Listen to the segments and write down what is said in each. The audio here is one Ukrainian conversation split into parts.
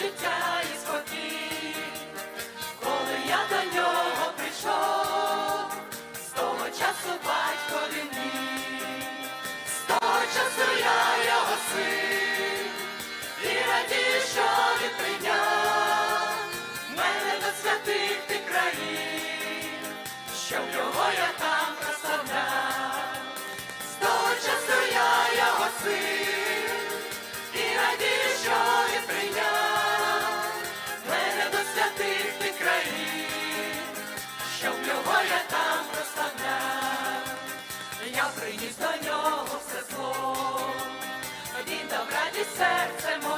життя і спокій, коли я до нього прийшов, з того часу батько він мій, з того часу я його син, і радію, що він прийняв мене до святих ти країн, щоб його я приніс до нього все зло, він дав радість серце моє,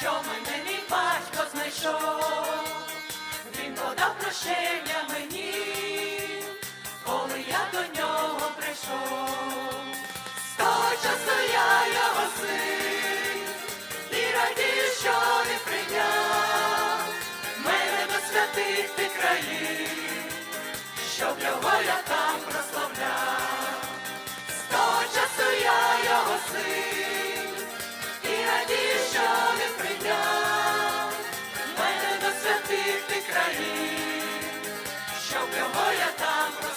що мене мій батько знайшов, він подав прощення мені, коли я до нього прийшов. З того я його і радію, що він прийняв мене до святих щоб його я там прославляв. meu boiatá.